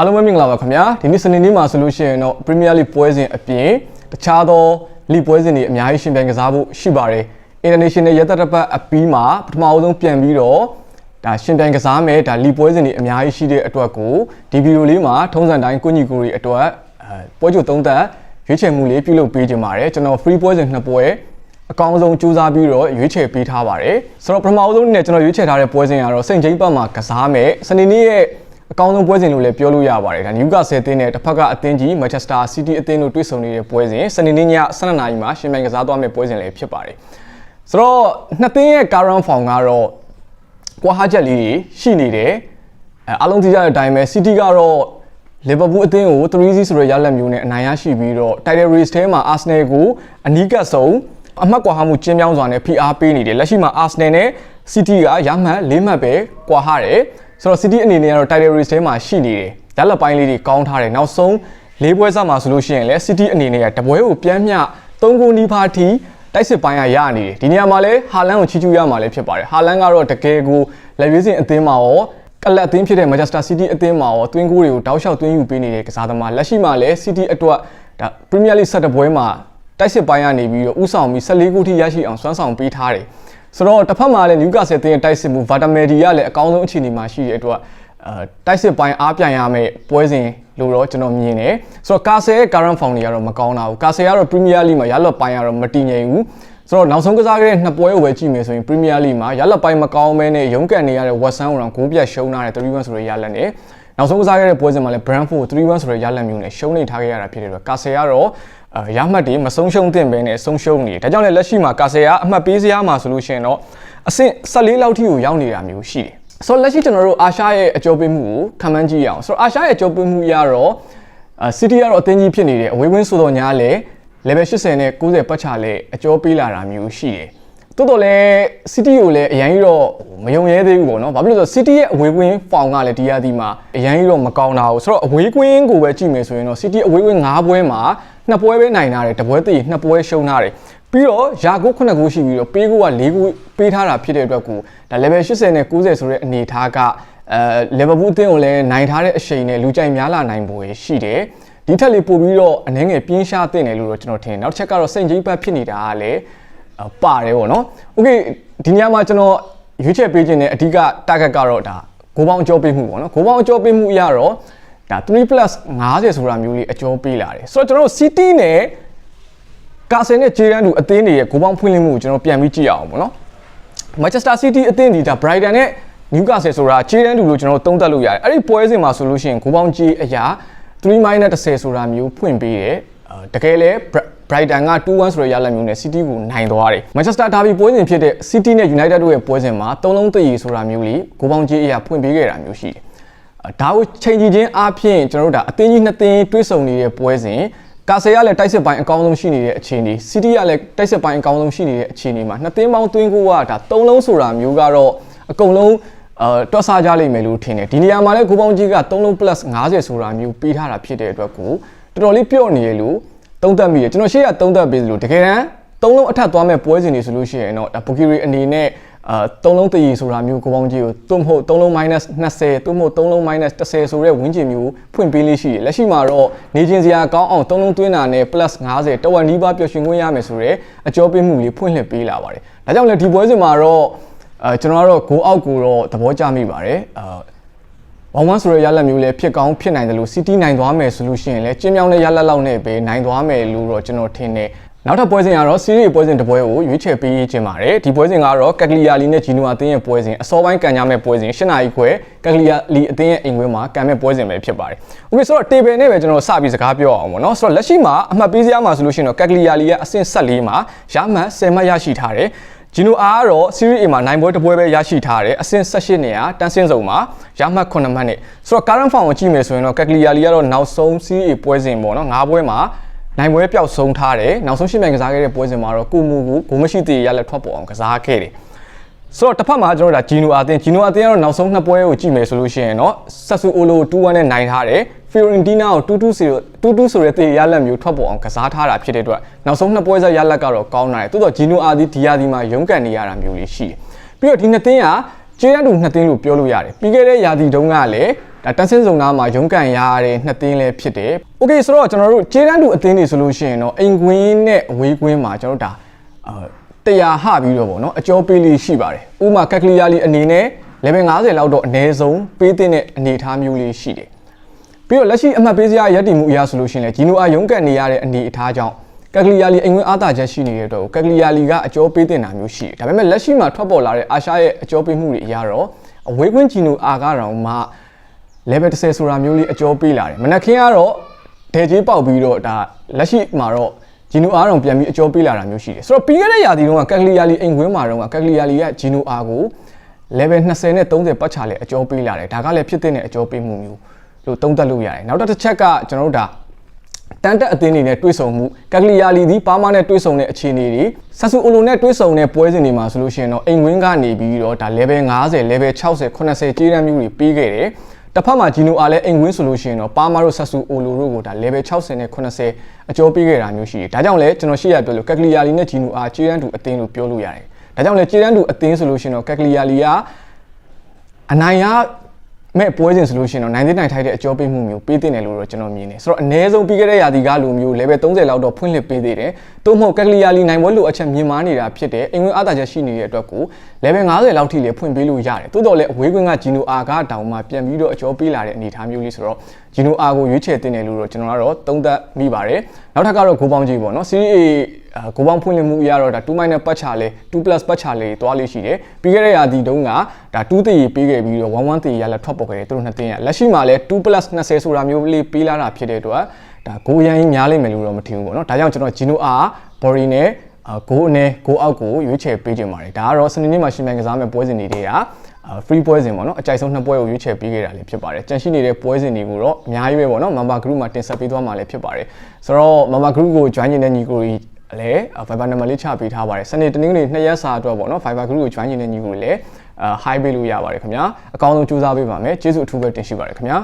အားလုံးပဲမင်္ဂလာပါခင်ဗျာဒီနေ့စနေနေ့မှာဆိုလို့ရှိရင်တော့ Premier League ပွဲစဉ်အပြင်တခြားသောလိပွဲစဉ်တွေအများကြီးရှင်ပြိုင်ကစားဖို့ရှိပါတယ် International ရက်သက်တစ်ပတ်အပြီးမှာပထမအဆုံးပြန်ပြီးတော့ဒါရှင်ပြိုင်ကစားမယ်ဒါလိပွဲစဉ်တွေအများကြီးရှိတဲ့အတွက်ကိုဒီဗီဒီယိုလေးမှာထုံးစံတိုင်းကိုညီကိုရီအတွက်အဲပွဲကြိုသုံးသက်ရွေးချယ်မှုလေးပြုလုပ်ပေးခြင်းပါတယ်ကျွန်တော် free ပွဲစဉ်နှစ်ပွဲအကောင်းဆုံးစူးစမ်းပြီးတော့ရွေးချယ်ပေးထားပါတယ်ဆိုတော့ပထမအဆုံးနဲ့ကျွန်တော်ရွေးချယ်ထားတဲ့ပွဲစဉ်ကတော့စိန့်ချင်းပတ်မှာကစားမယ်စနေနေ့ရဲ့ အကောင်းဆုံးပွဲစဉ်လို့လည်းပြောလို့ရပါတယ်ဒါနယူကာဆယ်အသင်းနဲ့တစ်ဖက်ကအသင်းကြီးမန်ချက်စတာစီးတီးအသင်းတို့တွေ့ဆုံနေတဲ့ပွဲစဉ်စနေနေ့ည12နာရီမှာရှင်ပြိုင်ကစားသွားမယ့်ပွဲစဉ်လည်းဖြစ်ပါတယ်ဆိုတော့နှစ်သင်းရဲ့ current form ကတော့ကွာဟာချက်လေးတွေရှိနေတယ်အဲအားလုံးသိကြတဲ့အတိုင်းပဲ City ကတော့ Liverpool အသင်းကို3-0ဆိုတဲ့ရလဒ်မျိုးနဲ့အနိုင်ရရှိပြီးတော့ title race ထဲမှာ Arsenal ကိုအနီးကပ်ဆုံးအမှတ်ကွာဟမှုကျင်းပြောင်းစွာနဲ့ PR ပေးနေတယ်လက်ရှိမှာ Arsenal နဲ့ City ကရမှတ်၄မှတ်ပဲကွာဟတယ် ဆိုတော့ City အနေနဲ့ကတော့ title race ထဲမှာရှိနေတယ်ရလဒ်ပိုင်းလေးတွေကောင်းထားတယ်နောက်ဆုံး၄ပွဲစမှာဆိုလို့ရှိရင်လည်း City အနေနဲ့ကတပွဲကိုပြန်မျှ၃ဂိုးနီးပါးထိတိုက်စစ်ပိုင်းကရနေတယ်ဒီနေရာမှာလဲဟာလန်ကိုချီးကျူးရမှာလည်းဖြစ်ပါတယ်ဟာလန်ကတော့တကယ်ကိုလက်ရွေးစင်အသင်းမှာရောကလပ်အသင်းဖြစ်တဲ့ Manchester City အသင်းမှာရောတွင်းကိုတွေကိုတောက်လျှောက်တွင်းယူပေးနေတဲ့ကစားသမားလက်ရှိမှာလည်း City အတွက်ဒါ Premier League ဆက်တပွဲမှာတိုက်စစ်ပိုင်းကနေပြီးတော့ဥဆောင်ပြီး14ခုထိရရှိအောင်စွမ်းဆောင်ပေးထားတယ် ဆိုတော့တစ်ဖက်မှာလည်း Newcastle အသင်းရဲ့တိုက်စစ်မှု Vladimir ကလည်းအကောင်းဆုံးအခြေအနေမှာရှိတဲ့အတွက်အဲတိုက်စစ်ပိုင်းအားပြန်ရမယ့်ပွဲစဉ်လို့တော့ကျွန်တော်မြင်တယ်ဆိုတော့ကာဆယ်ရဲ့ current form တွေကတော့မကောင်းတာဘူးကာဆယ်ကတော့ Premier League မှာရလတ်ပိုင်းကတော့မတည်ငြိမ်ဘူးဆိုတော့နောက်ဆုံးကစားခဲ့တဲ့နှစ်ပွဲကိုပဲကြည့်မယ်ဆိုရင် Premier League မှာရလတ်ပိုင်းမကောင်းမဲနဲ့ရုန်းကန်နေရတဲ့ West Ham ကိုတော့ဂိုးပြတ်ရှုံးထားတဲ့3-1ဆိုတဲ့ရလတ်နဲ့နောက်ဆုံးကစားခဲ့တဲ့ပွဲစဉ်မှာလည်း Brentford 3-1ဆိုတဲ့ရလတ်မျိုးနဲ့ရှုံးနေထားခဲ့ရတာဖြစ်တဲ့အတွက်ကာဆယ်ကတော့အဲ ရမှတ်တွေမဆုံးရှုံးသင့်ပဲနဲ့ဆုံးရှုံးနေတယ်ဒါကြောင့်လည်းလက်ရှိမှာကာဆယ်ကအမှတ်ပေးစရာမှာဆိုလို့ရှိရင်တော့အဆင့်14လောက်ထိကိုရောက်နေတာမျိုးရှိတယ်ဆိုတော့လက်ရှိကျွန်တော်တို့အာရှရဲ့အကျိုးပေးမှုကိုခံမှန်းကြည့်ရအောင်ဆိုတော့အာရှရဲ့အကျိုးပေးမှုရတော့အာစီးတီကတော့အသင်းကြီးဖြစ်နေတယ်အဝေးဝင်းဆိုတော့ညားလေ level 80နဲ့90ပတ်ချလဲအကျော်ပေးလာတာမျိုးရှိတယ်တိုးတော်လဲ City ကိုလည်းအရင်ကြီးတော့မယုံရဲသေးဘူးပေါ့နော်။ဘာဖြစ်လို့လဲဆိုတော့ City ရဲ့အဝေးကွင်းဖောင်ကလည်းဒီရသည်မှာအရင်ကြီးတော့မကောင်းတာဘူး။ဆိုတော့အဝေးကွင်းကိုပဲကြည့်မယ်ဆိုရင်တော့ City အဝေးကွင်း၅ပွဲမှာ နှစ်ပွဲပဲနိုင်ထားတယ်။တစ်ပွဲတည်းနှစ်ပွဲရှုံးထားတယ်။ပြီးတော့ရာကို9ကိုရှိပြီးတော့ပေးကိုက၄ကိုပေးထားတာဖြစ်တဲ့အတွက်ကိုဒါ level 80နဲ့90ဆိုတဲ့အနေအထားကအဲ Liverpool အသင်းကိုလည်းနိုင်ထားတဲ့အချိန်နဲ့လူကြိုက်များလာနိုင်ဖို့ရှိတယ်။ဒီထက်လေးပို့ပြီးတော့အနှဲငယ်ပြင်းရှားတင်တယ်လို့တော့ကျွန်တော်ထင်တယ်နောက်တစ်ချက်ကတော့စိန်ကြီးပတ်ဖြစ်နေတာကလည်းပါတယ်ပေါ့နော်โอเคဒီညမှာကျွန်တော်ရွေးချယ်ပေးခြင်းနဲ့အဓိက target ကတော့ဒါဂိုးပေါင်းအကျော်ပေးမှုပေါ့နော်ဂိုးပေါင်းအကျော်ပေးမှုအရတော့ ဒါ3 50ဆိုတာမျိုးလေးအကျော်ပေးလာတယ်ဆိုတော့ကျွန်တော်တို့ City နဲ့ကာဆယ်နဲ့ဂျေရန်တူအသင်းတွေရဲ့ဂိုးပေါင်းဖွင့်လှစ်မှုကိုကျွန်တော်ပြန်ပြီးကြည့်အောင်ပေါ့နော် Manchester City အသင်းဒီဒါ Brighton နဲ့ Newcastle ဆိုတာဂျေရန်တူလို့ကျွန်တော်သုံးသပ်လို့ရတယ်အဲ့ဒီပွဲစဉ်မှာဆိုလို့ရှိရင်ဂိုးပေါင်းကြီးအရာ3 minus 10ဆိုတာမျိုးဖွင့်ပေးတယ်တကယ်လဲ Brighton က2-1ဆိုတဲ့ရလဒ်မျိုးနဲ့ City ကိုနိုင်သွားတယ် Manchester Derby ပွဲစဉ်ဖြစ်တဲ့ City နဲ့ United တို့ရဲ့ပွဲစဉ်မှာ၃လုံးတည်ဆိုတာမျိုးလေးဂိုးပေါင်းကြီးအရာဖွင့်ပေးခဲ့တာမျိုးရှိတယ် ဒါကိုချိန်ကြည့်ခြင်းအပြင်ကျွန်တော်တို့ဒါအသင်းကြီးနှစ်သင်းတွဲဆုံနေတဲ့ပွဲစဉ်ကာဆယ်ကလည်းတိုက်စစ်ပိုင်းအကောင်းဆုံးရှိနေတဲ့အခြေအနေစီးတီးကလည်းတိုက်စစ်ပိုင်းအကောင်းဆုံးရှိနေတဲ့အခြေအနေမှာနှစ်သင်းပေါင်းသွင်းကိုကဒါ၃လုံးဆိုတာမျိုးကတော့အကုန်လုံးအာတွက်ဆကြလိမ့်မယ်လို့ထင်တယ်ဒီနေရာမှာလည်းကိုပေါင်းကြီးက3လုံး plus 50ဆိုတာမျိုးပေးထားတာဖြစ်တဲ့အတွက်ကိုတော်တော်လေးပြော့နေရလို့သုံးသပ်မိတယ်ကျွန်တော်ရှေ့ကသုံးသပ်ပေးသလိုတကယ်တမ်း3လုံးအထက်သွားမဲ့ပွဲစဉ်တွေဆိုလို့ရှိရင်တော့ဒါဘူကီရီအနေနဲ့ အာ3လုံးတည်ဆိုတာမျိုးကိုပေါင်းကြီးကိုသို့မဟုတ်3လုံး minus 20သို့မဟုတ်3လုံး minus 10ဆိုတဲ့ဝင်းကျင်မျိုးဖွင့်ပေးလေးရှိတယ်လက်ရှိမှာတော့နေချင်းစရာကောင်းအောင်3လုံးသွင်းတာနဲ့ plus 50တဝက်နီးပါးပျော်ရွှင်ခွင့်ရမယ်ဆိုတော့အကျော်ပေးမှုလေးဖွင့်လှစ်ပေးလာပါတယ်ဒါကြောင့်လည်းဒီပွဲစဉ်မှာတော့အဲကျွန်တော်ကတော့ဂိုးအောက်ကိုတော့သဘောကျမိပါတယ်အာ ဝမ်ဝမ်ဆိုတဲ့ရလက်မျိုးလည်းဖြစ်ကောင်းဖြစ်နိုင်တယ်လို့ City နိုင်သွားမယ်ဆိုလို့ရှိရင်လည်းကျင်းမြောင်းတဲ့ရလက်လောက်နဲ့ပဲနိုင်သွားမယ်လို့တော့ကျွန်တော်ထင်တယ်နောက်ထပ်ပွဲစဉ်ကတော့ series ပွဲစဉ်တစ်ပွဲကိုရွေးချယ်ပေးခြင်းပါတယ်ဒီပွဲစဉ်ကတော့ကက်ကလီယာလီနဲ့ဂျီနိုအသင်းရဲ့ပွဲစဉ်အစောပိုင်းကန်ကြမဲ့ပွဲစဉ်၈နာရီခွဲကက်ကလီယာလီအသင်းရဲ့အိမ်ခွင်းမှာကန်မဲ့ပွဲစဉ်ပဲဖြစ်ပါတယ်။ Okay ဆိုတော့ table နဲ့ပဲကျွန်တော်စပြီးစကားပြောအောင်ပေါ့နော်ဆိုတော့လက်ရှိမှာအမှတ်ပေးစရာမှာဆိုလို့ရှိရင်တော့ကက်ကလီယာလီရဲ့အဆင့်14မှာရမှတ်10မှတ်ရရှိထားတယ် ဂျီနိုအားကတော့ Serie A မှာနိုင်ပွဲတစ်ပွဲပဲရရှိထားတယ်အဆင့်18နေရာတန်းစင်းစုံမှာရမှတ်9မှတ်နဲ့ဆိုတော့ current form ကိုကြည့်မယ်ဆိုရင်တော့ကက်ကလီယာလီကတော့နောက်ဆုံး Serie A ပွဲစဉ်ပေါ့နော်၅ပွဲမှာနိုင်ပွဲပျောက်ဆုံးထားတယ်နောက်ဆုံးရှင်းမြန်ကစားခဲ့တဲ့ပွဲစဉ်မှာတော့ကိုမူကိုဂိုးမရှိသေးရလက်ထွက်ပေါ်အောင်ကစားခဲ့တယ် ဆိုတော့တစ်ဖက်မှာကျွန်တော်တို့ဒါဂျီနိုအာတင်ဂျီနိုအာတင်ကတော့နောက်ဆုံးနှစ်ပွဲကိုကြည့်မယ်ဆိုလို့ရှိရင်တော့ဆက်ဆူအိုလို2-1နဲ့နိုင်ထားတယ်ဖီယိုရင်တီးနာကို2-2 2-2ဆိုတဲ့တေးရလက်မျိုးထွက်ပေါ်အောင်ကစားထားတာဖြစ်တဲ့အတွက်နောက်ဆုံးနှစ်ပွဲဆက်ရလက်ကတော့ကောင်းလာတယ်တိုးတော့ဂျီနိုအာဒီဒီယာဒီမှာရုန်းကန်နေရတာမျိုးလေးရှိတယ်ပြီးတော့ဒီနှစ်သင်းကကျေးရတူနှစ်သင်းလို့ပြောလို့ရတယ်ပြီးခဲ့တဲ့ရာသီတုန်းကလည်းဒါတန်ဆင်းစုံနာမှာရုံးကန်ရတဲ့နှစ်သင်းလည်းဖြစ်တယ်။ Okay ဆိုတော့ကျွန်တော်တို့ကျေးတန်းတူအသင်းတွေဆိုလို့ရှိရင်တော့အိမ်ကွင်းနဲ့အဝေးကွင်းမှာကျွန်တော်တို့ဒါအာ တရားဟပြီးတော့ဗောနော်အကျော်ပေးလေးရှိပါတယ်။ဥပမာကက်ကလီယာလီအနေနဲ့ level 50လောက်တော့အနည်းဆုံးပေးတဲ့အနေအထားမျိုးလေးရှိတယ်။ပြီးတော့လက်ရှိအမှတ်ပေးစရာရည်တည်မှုအရာဆိုလို့ရှိရင်လည်းဂျီနိုအာရုံးကန်နေရတဲ့အနေအထားကြောင့်ကက်ကလီယာလီအိမ်ဝင်အားသာချက်ရှိနေတဲ့အတွက်ကက်ကလီယာလီကအကျော်ပေးတင်တာမျိုးရှိတယ်။ဒါပေမဲ့လက်ရှိမှာထွက်ပေါ်လာတဲ့အာရှရဲ့အကျော်ပေးမှုတွေအရာတော့အဝေးကွင်းဂျီနိုအာကတော့မှ level 30ဆိုတာမျိုးလေးအကျော်ပေးလာတယ်မနက်ခင်းကတော့ဒေကြီးပေါက်ပြီးတော့ဒါလက်ရှိမှာတော့ ဂျီနိုအာတော့ပြန်ပြီးအကျော်ပေးလာတာမျိုးရှိတယ်ဆိုတော့ပြီးခဲ့တဲ့ရာသီတုန်းကကက်ကလီယာလီအိမ်ခွင်းမှာတော့ကက်ကလီယာလီကဂျီနိုအာကို level 20နဲ့30ပတ်ချလဲအကျော်ပေးလာတယ်ဒါကလည်းဖြစ်တဲ့အကျော်ပေးမှုမျိုးလို့သုံးသပ်လို့ရတယ်နောက်တစ်ချက်ကကျွန်တော်တို့ဒါတန်တက်အသင်းတွေနဲ့တွေ့ဆုံမှုကက်ကလီယာလီဒီပါမာနဲ့တွေ့ဆုံတဲ့အခြေအနေတွေဆဆူအိုလိုနဲ့တွေ့ဆုံတဲ့ပွဲစဉ်တွေမှာဆိုလို့ရှိရင်တော့အိမ်ဝင်းကနေပြီးတော့ဒါ level 50 level 60 80ကြေးတန်းမျိုးတွေပေးခဲ့တယ် တစ်ဖက်မှာဂျီနိုအာလည်းအိမ်ဝင်းဆိုလို့ရှိရင်တော့ပါမာတို့ဆဆူအိုလိုတို့ကိုဒါ level 60နဲ့80အကျော်ပေးခဲ့တာမျိုးရှိတယ်ဒါကြောင့်လည်းကျွန်တော်ရှေ့ရပြောလို့ကက်ကလီယာလီနဲ့ဂျီနိုအာကြေးတန်းတူအသင်းလို့ပြောလို့ရတယ်ဒါကြောင့်လည်းကြေးတန်းတူအသင်းဆိုလို့ရှိရင်တော့ကက်ကလီယာလီကအနိုင်ရ မဲ့ပွဲစဉ်ဆိုလို့ရှိရင်တော့နိုင်တဲ့နိုင်ထိုက်တဲ့အကျော်ပေးမှုမျိုးပေးတင်တယ်လို့တော့ကျွန်တော်မြင်တယ်ဆိုတော့အ ਨੇ ဆုံးပြီးခဲ့တဲ့ရာသီကလိုမျိုး level 30လောက်တော့ဖွင့်လှစ်ပေးသေးတယ်။သို့မဟုတ်ကက်ကလီယာလီနိုင်ပွဲလိုအချက်မြင်မာနေတာဖြစ်တယ်။အင်္ဂလိပ်အားသာချက်ရှိနေတဲ့အတွက်ကို level 50လောက်ထိလည်းဖွင့်ပေးလို့ရတယ်။သို့တော်လည်းအဝေးကွင်းကဂျီနိုအာကတောင်မှပြန်ပြီးတော့အကျော်ပေးလာတဲ့အနေအထားမျိုးလေးဆိုတော့ဂျီနိုအာကိုရွေးချယ်တင်တယ်လို့တော့ကျွန်တော်ကတော့သုံးသပ်မိပါတယ်။နောက်ထပ်ကတော့ဂိုးပေါင်းကြီးပေါ့နော်။ Serie A ဂိုးပေါင်းဖွင့်လှစ်မှုအရတော့ဒါ2 minus ပတ်ချလေ2 plus ပတ်ချလေတွားလေးရှိတယ်။ပြီးခဲ့တဲ့ရာသီတုန်းကဒါ2တည်ပေးခဲ့ပြီးတော့1 1တည်ရလည်းထွက်ပေါ်ခဲ့တယ်သူတို့နှစ်တင်းရလက်ရှိမှာလည်း2 plus 20ဆိုတာမျိုးလေးပေးလာတာဖြစ်တဲ့အတွက်ဒါဂိုးရန်ကြီးများလိမ့်မယ်လို့တော့မထင်ဘူးပေါ့နော်။ဒါကြောင့်ကျွန်တော်ဂျီနိုအာဘော်ရီနဲ့ဂိုးအနေဂိုးအောက်ကိုရွေးချယ်ပေးခြင်းပါတယ်ဒါကတော့စနေနေ့မှာရှင်မြန်ကစားမဲ့ပွဲစဉ်တွေတွေက free ပွဲစဉ်ပေါ့နော်အကြိုက်ဆုံးနှစ်ပွဲကိုရွေးချယ်ပေးခဲ့တာလည်းဖြစ်ပါတယ်ကြန့်ရှိနေတဲ့ပွဲစဉ်တွေကိုတော့အများကြီးပဲပေါ့နော် member group မှာတင်ဆက်ပေးသွားမှာလည်းဖြစ်ပါတယ်ဆိုတော့ member group ကို join နေတဲ့ညီကိုကြီး လည်း Viber number လေးချပေးထားပါတယ်စနေတနင်္ဂနွေနှစ်ရက်စာအတွက်ပေါ့နော် Viber group ကို join နေတဲ့ညီကိုလည်း high ပေးလို့ရပါတယ်ခင်ဗျာအကောင်းဆုံးကြိုးစားပေးပါမယ်ကျေးဇူးအထူးပဲတင်ရှိပါတယ်ခင်ဗျာ